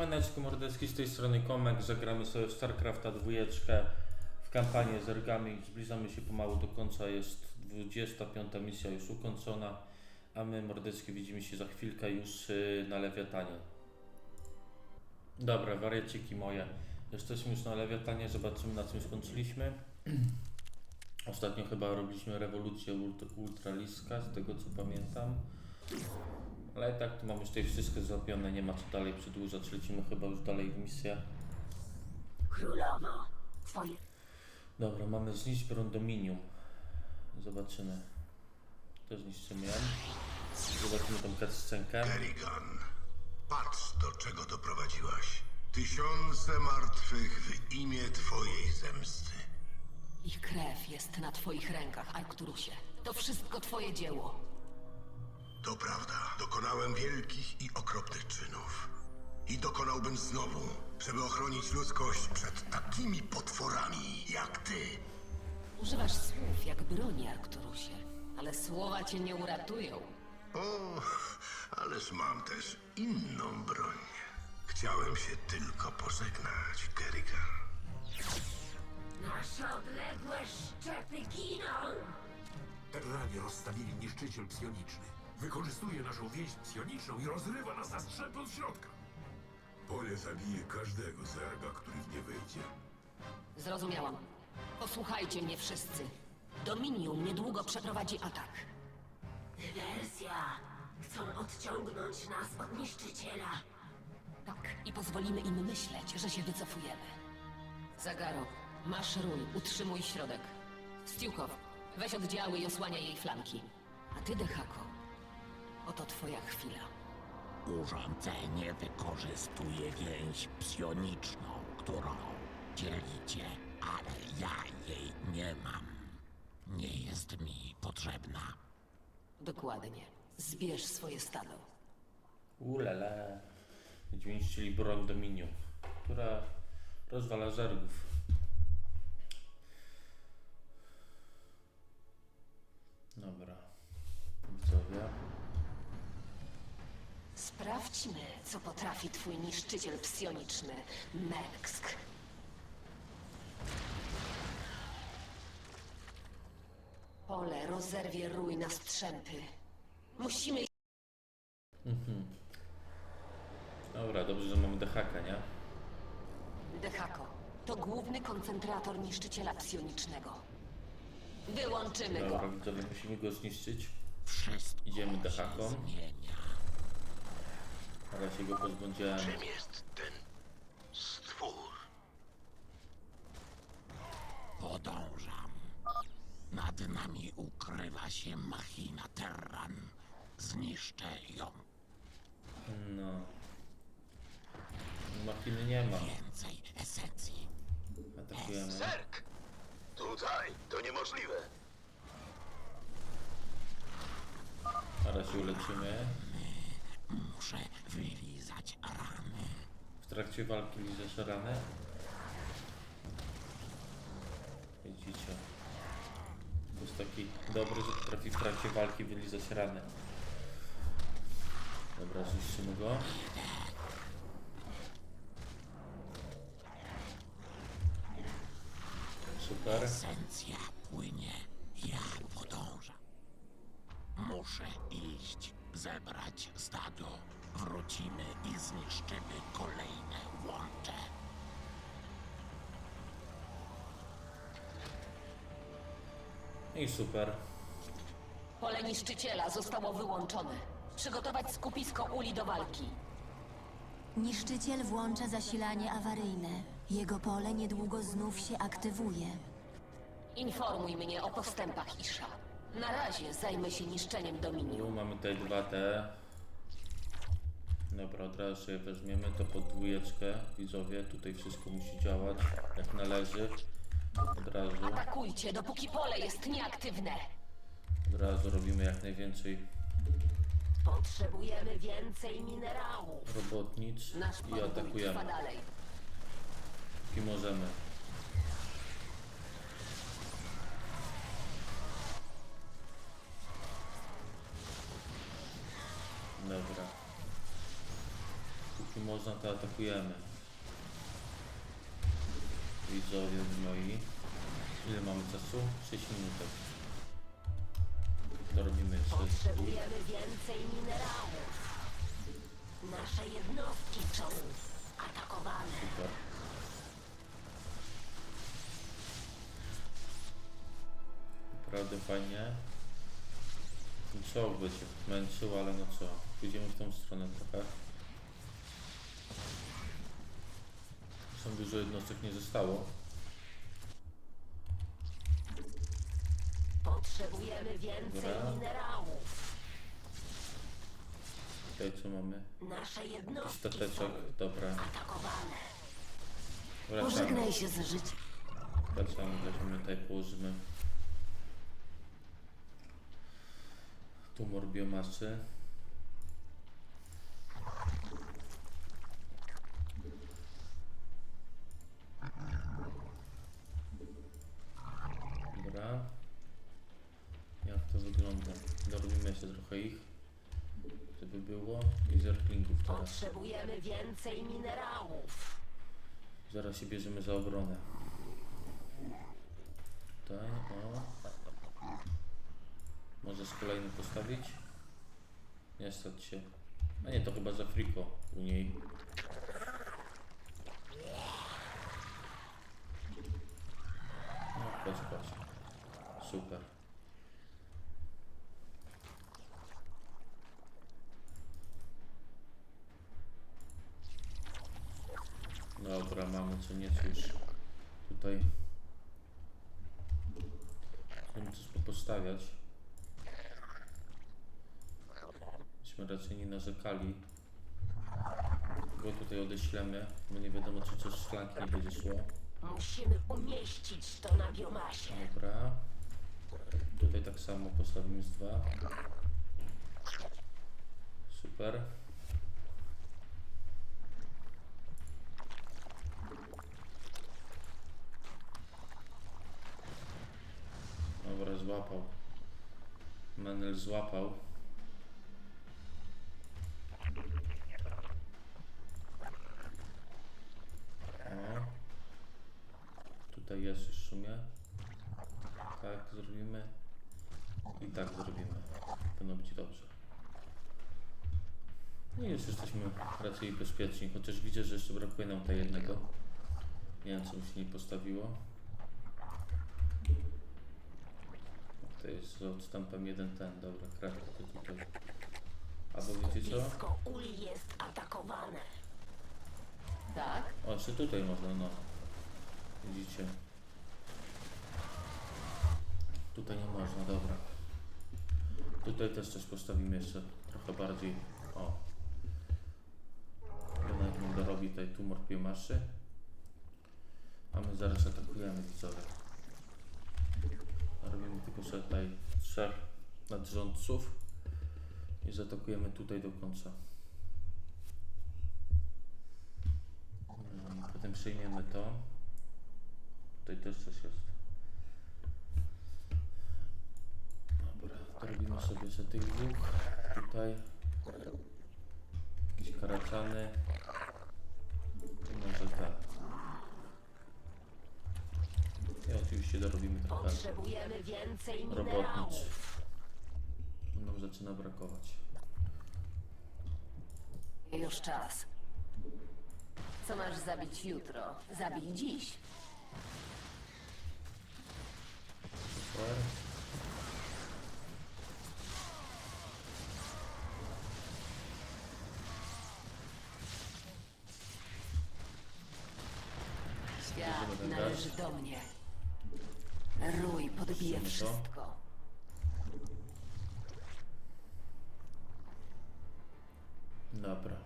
Siemaneczko mordecki z tej strony Komek, zagramy sobie w StarCrafta dwójeczkę w kampanię z ergami, zbliżamy się pomału do końca, jest 25 misja już ukończona, a my mordecki widzimy się za chwilkę już yy, na Lewiatanie. Dobra, wariaciki moje, jesteśmy już na Lewiatanie, zobaczymy na czym skończyliśmy. Ostatnio chyba robiliśmy rewolucję ult ultraliska, z tego co pamiętam. Ale tak tu mam już tutaj wszystko zrobione, nie ma co dalej przedłużać, lecimy chyba już dalej w misję. Królowo, twoje Dobra, mamy zniszczyć Brondominium. Zobaczymy. To zniszczymy ją. Zobaczymy tą cutscenkę. Kerrigan, patrz do czego doprowadziłaś. Tysiące martwych w imię twojej zemsty. ich krew jest na twoich rękach, Arcturusie. To wszystko twoje dzieło. To prawda, dokonałem wielkich i okropnych czynów. I dokonałbym znowu, żeby ochronić ludzkość przed takimi potworami jak ty. Używasz słów jak broni, Arcturusie. Ale słowa cię nie uratują. O, ależ mam też inną broń. Chciałem się tylko pożegnać, Kerrigan. Nasze odległe szczepy giną! Terranie rozstawili niszczyciel psioniczny. Wykorzystuje naszą więź psioniczną i rozrywa nas na strzępy od środka. Pole zabije każdego zerga, który w nie wejdzie. Zrozumiałam. Posłuchajcie mnie wszyscy. Dominium niedługo przeprowadzi atak. Dywersja! Chcą odciągnąć nas od niszczyciela. Tak, i pozwolimy im myśleć, że się wycofujemy. Zagaro, masz rój, utrzymuj środek. Stiukow, weź oddziały i osłaniaj jej flanki. A ty, Dehako, oto twoja chwila. Urządzenie wykorzystuje więź psioniczną, którą dzielicie, ale ja jej nie mam. Nie jest mi potrzebna. Dokładnie. Zbierz swoje stado. Ulele. Będziemy niszczyli broń Dominium, która rozwala zergów. Dobra. Widzowie. Sprawdźmy, co potrafi twój niszczyciel psioniczny, Merksk. Pole rozerwie rój na strzępy. Musimy Dobra, dobrze, że mamy dehaka, nie? Dehako, to główny koncentrator niszczyciela psionicznego. Wyłączymy Dobra, go. widzowie, musimy go zniszczyć. Wszystko Idziemy się dechaką. Ale się go pozbędziemy. Czym jest ten stwór? Podążam. Nad nami ukrywa się machina Terran. Zniszczę ją. No. Machiny nie ma. Więcej esencji. Atakujemy. Zerk! Tutaj, to niemożliwe. Teraz się uleczymy. Muszę wylizać rany. W walki liżesz rany. Widzicie. To jest taki dobry, że potrafi w trakcie walki wylizać rany. Dobra, zniszczymy go. Super. Esencja płynie. Ja podążam. Muszę iść, zebrać stado. Wrócimy i zniszczymy kolejne łącze. I super. Pole niszczyciela zostało wyłączone. Przygotować skupisko uli do walki. Niszczyciel włącza zasilanie awaryjne. Jego pole niedługo znów się aktywuje. Informuj mnie o postępach Isha. Na razie zajmę się niszczeniem Dominium. Tu mamy tutaj dwa te. Dobra, od razu sobie weźmiemy to pod dwójeczkę. Widzowie, tutaj wszystko musi działać jak należy. Od razu, Atakujcie, dopóki pole jest nieaktywne. od razu robimy jak najwięcej Potrzebujemy więcej minerałów. robotnic Nasz i trwa atakujemy. dalej. Póki możemy. Można, to atakujemy. Widzowie moi. Ile mamy czasu? 6 minutek. Dorobimy jeszcze. Potrzebujemy więcej minerałów. Nasze jednostki są atakowane. Super. Naprawdę fajnie. Co by cię męczył, ale no co? Pójdziemy w tą stronę trochę. Są dużo jednostek nie zostało. Potrzebujemy więcej Dobra. minerałów. Tutaj co mamy? Nasze jednostki Stateczek, są dobra. atakowane. Wracamy. Pożegnaj się z życiem. Wracamy, weźmiemy tutaj, położymy tumor biomasy. Dobra. Jak to wygląda? Dorobimy jeszcze trochę ich, żeby było. I zerklingów teraz. Potrzebujemy więcej minerałów. Zaraz się bierzemy za obronę. Tutaj, o. Możesz kolejny postawić? Nie stać się. A nie, to chyba za friko u niej. No, chodź, chodź. Super. Dobra, mamy co nieco już tutaj. Chcemy coś postawiać. Myśmy raczej nie narzekali. Go tutaj odeślemy, bo nie wiadomo czy coś z flanki nie będzie szło. Musimy umieścić to na biomasie. Dobra. Tutaj tak samo postawimy z dwa. Super. Dobra, złapał. Menel złapał. O. Tutaj jest już w sumie. Tak zrobimy. I tak zrobimy. Powinno być dobrze. No i już jesteśmy raczej bezpieczni, chociaż widzę, że jeszcze brakuje nam tej jednego. Nie wiem, co mi się nie postawiło. To jest z odstępem jeden ten, dobra, kratkę to tutaj. Albo wiecie co? Blisko uli jest atakowane. Tak? O, jeszcze tutaj można, no. Widzicie? Tutaj nie można, dobra. Tutaj też coś postawimy jeszcze trochę bardziej. O. Jednak mi dorobi tutaj tumor biomaszy. A my zaraz atakujemy widzowie. Robimy tylko sobie tutaj trzech nadrządców i zaatakujemy tutaj do końca. Potem przejmiemy to. Tutaj też coś jest. Dobra, to robimy sobie za tych dwóch. Tutaj jakieś karaczany. I może tak. I oczywiście dorobimy trochę Potrzebujemy więcej robotnic. minerałów. Nam zaczyna brakować. Już czas. Co masz zabić jutro? Zabij dziś. Super. Świat należy do mnie. To. wszystko. Dobra.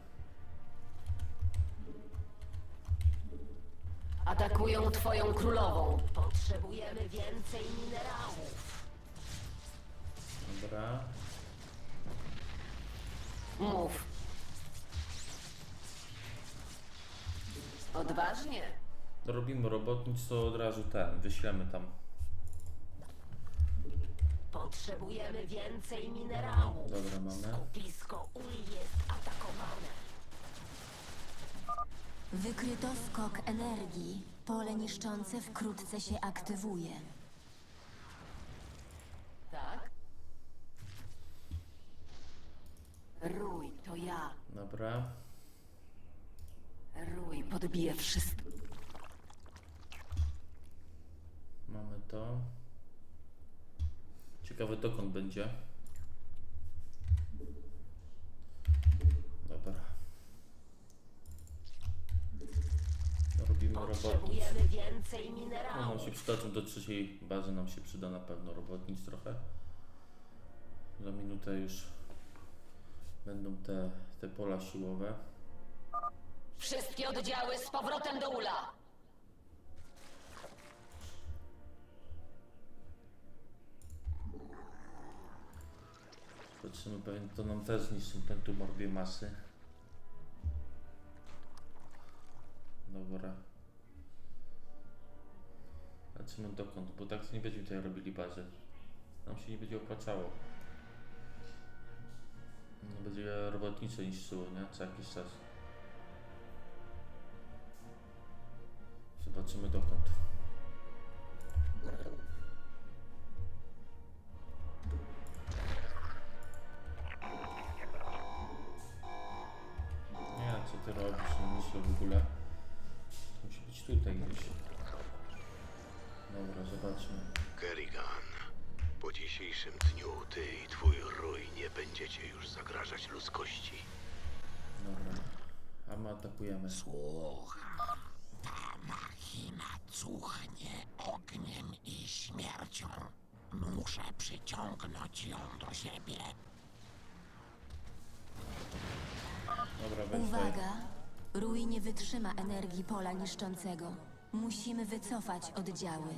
Atakują twoją królową. Potrzebujemy więcej minerałów. Dobra. Mów. Odważnie. Robimy robotnic, to od razu ten, wyślemy tam. Potrzebujemy więcej minerałów. Dobra, mamy. Skupisko uli jest atakowane. Wykryto skok energii. Pole niszczące wkrótce się aktywuje. Tak? Rój, to ja. Dobra. Rój podbije wszystko. Mamy to. Ciekawe dokąd będzie. Dobra. Robimy robotnik. Potrzebujemy więcej No, nam minerałów. się przydadzą do trzeciej bazy, nam się przyda na pewno robotnic trochę. Za minutę już będą te, te pola siłowe. Wszystkie oddziały z powrotem do ula. Pewnie to nam też zniszczą ten tumor biomasy. Dobra. Lecimy dokąd, bo tak nie będziemy tutaj robili bazy. Nam się nie będzie opłacało. No, będzie robotnicze niszczyło, nie? Co jakiś czas. Zobaczymy dokąd. A my atakujemy. Słucham. Ta machina cuchnie ogniem i śmiercią. Muszę przyciągnąć ją do siebie. Dobra, weź Uwaga! Rój nie wytrzyma energii pola niszczącego. Musimy wycofać oddziały.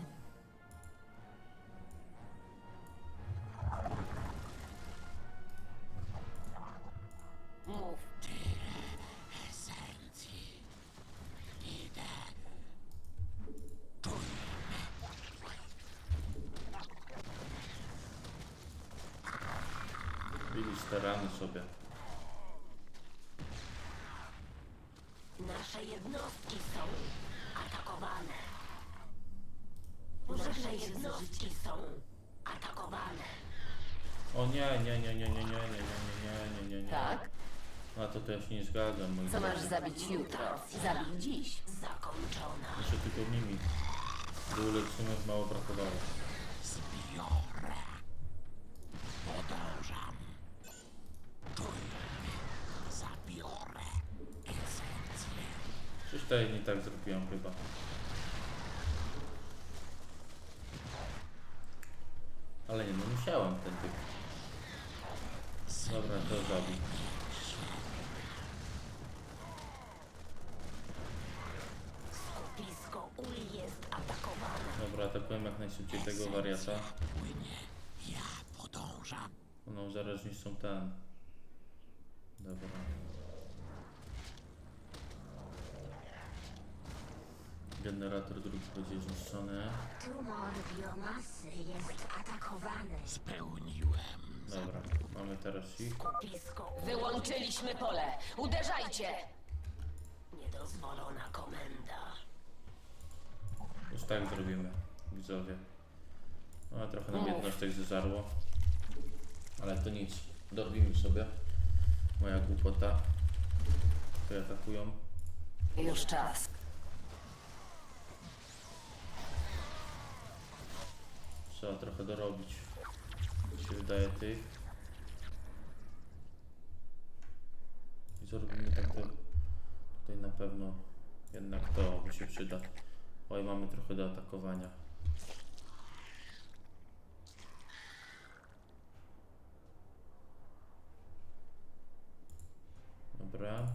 Jednostki są atakowane. O nie, nie, nie, nie, nie, nie, nie, nie, nie, nie, nie, nie. Tak? A to to ja się nie zgadzam, moi Co masz drodzy. zabić jutro? Zabij dziś. Zakończona. Jeszcze tylko nimi. Do ulepszeniów mało brakowało. Zbiorę. Podążam. Zabiorę. Esencję. Coś tutaj nie tak zrobiłem chyba. Ale nie, no musiałem ten typ. Dobra, to zabił. Skupisko uli jest atakowane. Dobra, atakuję jak najszybciej tego wariata. Płynie. Ja podążam. No zaraz niszczą ten. Dobra. Generator drugi będzie zniszczony. Tumor biomasy jest atakowany. Spełniłem. Dobra, mamy teraz ich. Wyłączyliśmy pole. Uderzajcie! niedozwolona komenda. Już tak zrobimy, widzowie. No, trochę nam jednostek zeżarło. Ale to nic. Dorwimy sobie. Moja głupota. Tutaj atakują. Już czas. Trzeba trochę dorobić. Mi się wydaje tych. I zrobimy tak to. Tutaj na pewno jednak to mi się przyda. Oj, mamy trochę do atakowania. Dobra.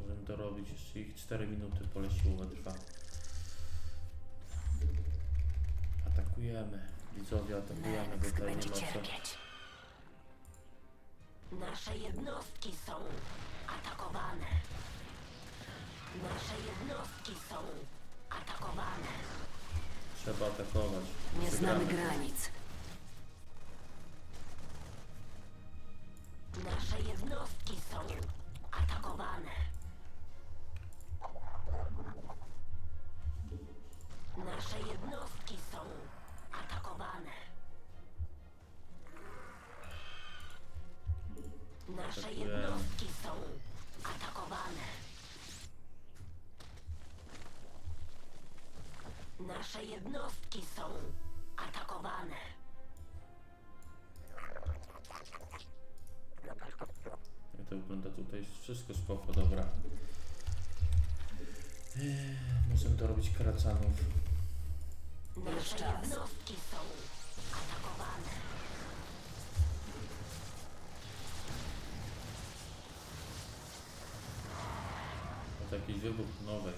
Możemy to robić jeszcze ich 4 minuty pole siłowe trwa. Atakujemy. Widzowie, atakujemy, bo tutaj nie Będzie ma co. cierpieć. Nasze jednostki są atakowane. Nasze jednostki są atakowane. Trzeba atakować. Nie znamy Przegramy. granic. Nasze jednostki są. Atakowane. Nasze jednostki są Nasze Atakujemy. jednostki są atakowane. Nasze jednostki są atakowane. Jak to wygląda tutaj? Wszystko spoko, dobra. Eee, Możemy dorobić karacanów. Nasze jednostki są jakiś wybuch nowej.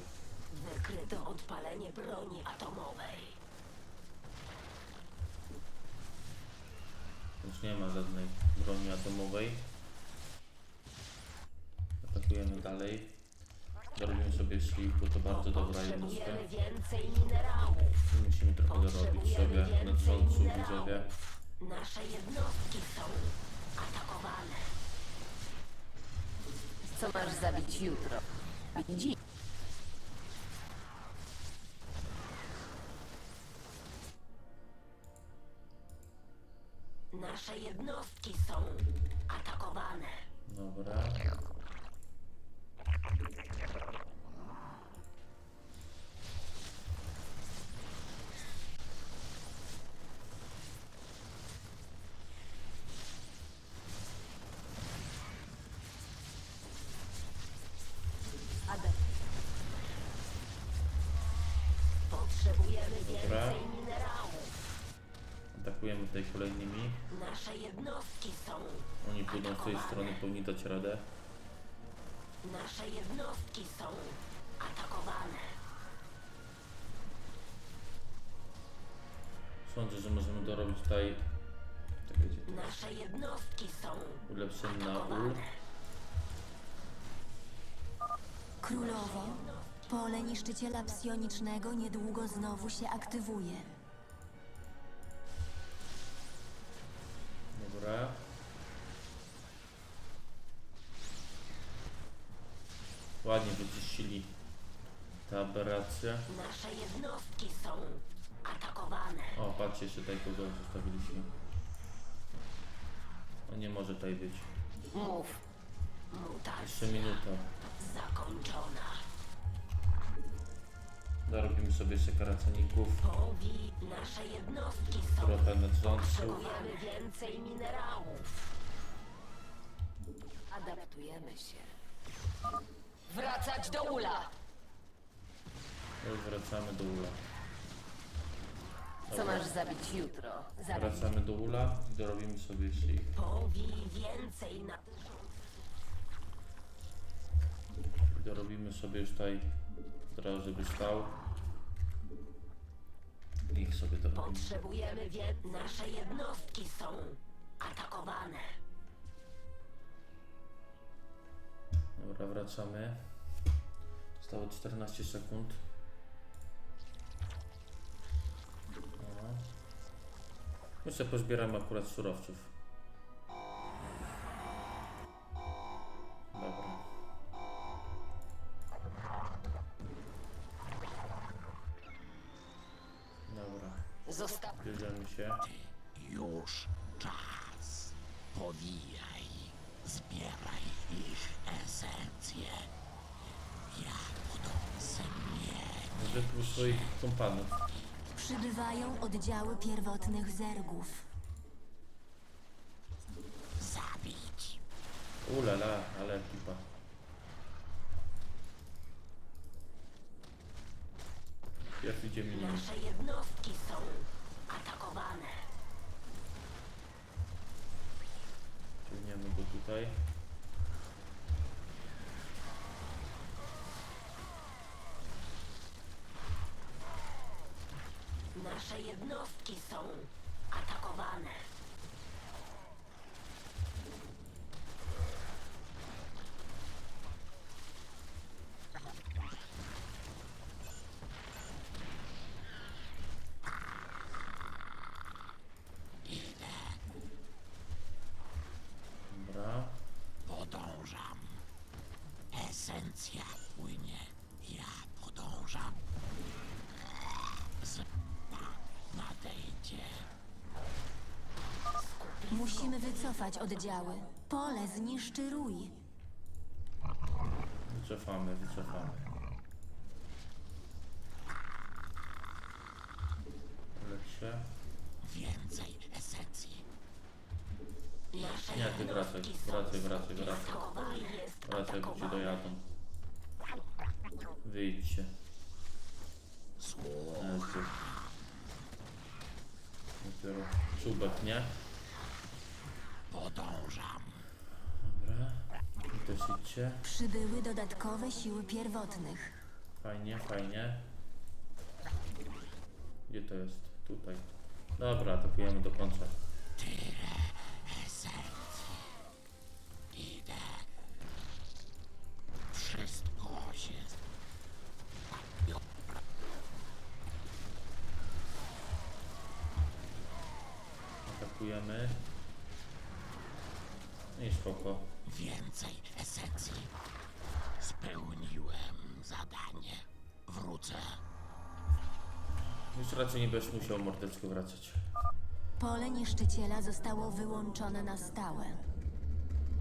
Wykryto odpalenie broni atomowej. Już nie ma żadnej broni atomowej. Atakujemy dalej. Dorobimy sobie szlik, bo to bardzo dobra jednostka. Więcej minerałów. Musimy trochę dorobić sobie na dworcu widzowie. Nasze jednostki są atakowane. Co masz zabić jutro? Dziś. Nasze jednostki są Atakujemy tutaj kolejnymi. Nasze jednostki są Oni pójdą z tej strony, powinni dać radę. Nasze jednostki są atakowane. Sądzę, że możemy dorobić tutaj czekajcie, Nasze jednostki są ulepszenie na ul. Królowo, pole niszczyciela psionicznego niedługo znowu się aktywuje. Dobra. Ładnie wyczyścili te aberracje. Nasze jednostki są atakowane. O, patrzcie, jeszcze tutaj kogo zostawiliśmy. No nie może tutaj być. Mów. Mutacja Jeszcze minuta. zakończona. Dorobimy sobie jeszcze karaceników. Powi nasze jednostki są Trochę. Potrzebujemy więcej minerałów. Adaptujemy się. Wracać do ula! Już wracamy do ula. Co masz zabić jutro? Zabić. Wracamy do ula i dorobimy sobie jeszcze ich. Powi więcej na dorobimy sobie już tutaj teraz, żeby stał. Ich sobie dorobimy. Potrzebujemy wie... Nasze jednostki są atakowane. Dobra, wracamy. Zostało 14 sekund. No. Sobie pozbieramy akurat surowców. Już czas. Powijaj. Zbieraj ich esencję. Ja podążę mnie. Wypluł swoich kompanów. Przybywają oddziały pierwotnych zergów. Zabić. Ulala, ale ekipa. Jak idzie minut. Nasze jednostki są atakowane. Ciągniemy go tutaj. Nasze jednostki są atakowane. Musimy wycofać oddziały. Pole zniszczy rój. Wycofamy, wycofamy. Leć się. Więcej esencji. Nie, ty wracaj, wracaj, wracaj, wracaj. Wracaj, bo ci dojadą. Wyjdźcie. Dopiero czubek, nie? Podążam. Dobra. I też idźcie. Przybyły dodatkowe siły pierwotnych. Fajnie, fajnie. Gdzie to jest? Tutaj. Dobra, atakujemy do końca. Esencji. Wrócę. Już raczej nie będziesz musiał mordeczko wracać. Pole niszczyciela zostało wyłączone na stałe.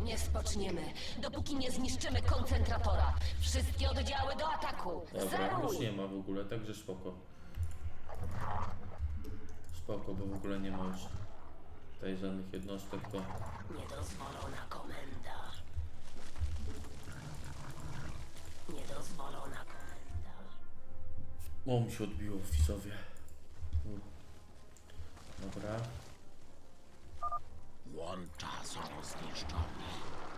Nie spoczniemy, dopóki nie zniszczymy koncentratora. Wszystkie oddziały do ataku. Dobra, już Zaruj! nie ma w ogóle, także spoko. Spoko, bo w ogóle nie ma już tutaj żadnych jednostek, to Niedozwolona komenda. Niedozwolona komenda. O, mi się odbiło w widzowie. Dobra. Łącza są zniszczone.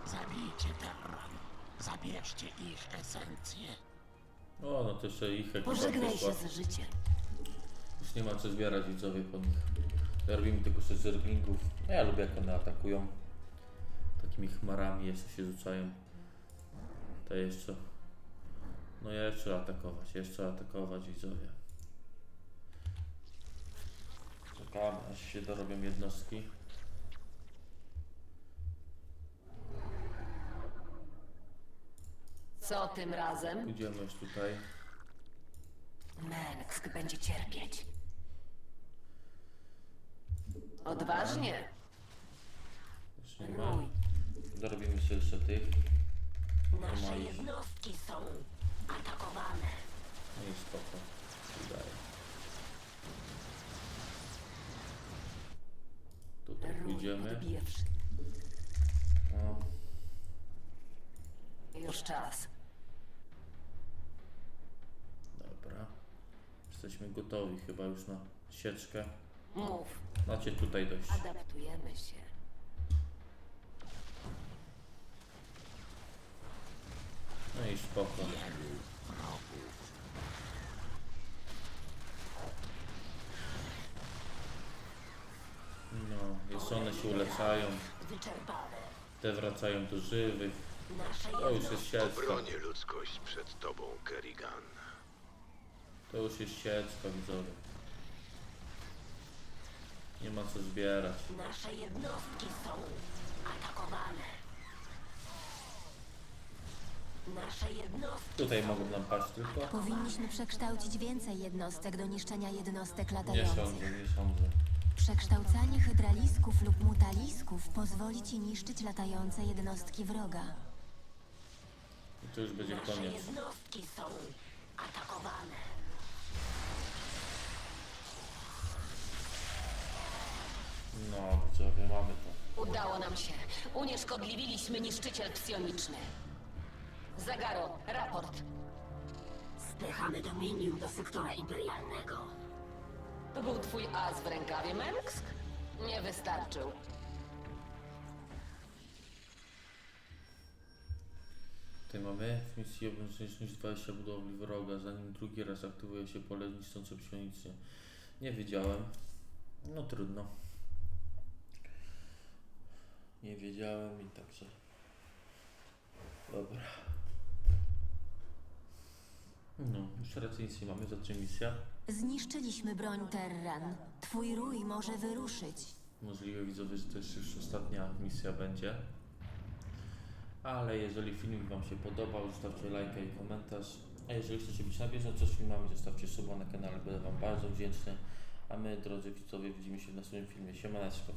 Zabijcie Terran. Zabierzcie ich esencję. O, no to jeszcze ich ekipa Pożegnaj poszła. się z życiem. Już nie ma co zbierać widzowie po nich. Ja robimy tylko sobie zerglingów. No ja lubię jak one atakują. Takimi chmarami jeszcze się rzucają. To jeszcze. No jeszcze atakować, jeszcze atakować widzowie. Czekamy aż się dorobią jednostki. Co tym razem? Pójdziemy już tutaj. Mengsk będzie cierpieć. Odważnie. Już nie ma. Dorobimy sobie jeszcze tych. Nasze Normalnie. jednostki są atakowane. No i spoko. Wydaje. Tutaj pójdziemy. odbije wszy- O, Już czas. dobra. Jesteśmy gotowi chyba już na sieczkę. Mów. Macie tutaj dojść. Adaptujemy się. No i spoko. No, jeszcze one się uleczają. Wyczerpane. Te wracają do żywych. To już jest. Bronię ludzkość przed tobą, Kerrigan. To już jest sieczka widzowie. Nie ma co zbierać. Nasze jednostki są atakowane. Nasze jednostki Tutaj mogą nam paść tylko. Powinniśmy przekształcić więcej jednostek do niszczenia jednostek Nie latających. sądzę, nie sądzę. Przekształcanie hydralisków lub mutalisków pozwoli ci niszczyć latające jednostki wroga. I to już będzie Nasze koniec. jednostki są atakowane. No, widzowie, mamy to. Udało nam się. Unieszkodliwiliśmy niszczyciel psioniczny. Zagaro, raport. Spychamy dominium do sektora imperialnego. To był twój as w rękawie, Mengsk? Nie wystarczył. Tutaj mamy w misji obowiązuje zniszczyć 20 budowli wroga, zanim drugi raz aktywuje się pole niszczące psionicznie. Nie wiedziałem. No trudno. Nie wiedziałem i także. Dobra. No, już raczej nic nie mamy, zacznie misja. Zniszczyliśmy broń Terran. Twój rój może wyruszyć. Możliwe widzowie, że to jest już ostatnia misja będzie. Ale jeżeli filmik Wam się podobał, zostawcie lajka i komentarz. A jeżeli chcecie być na bieżąco z filmami, zostawcie suba na kanale, będę Wam bardzo wdzięczny. A my, drodzy widzowie, widzimy się w następnym filmie. Siemaneczko.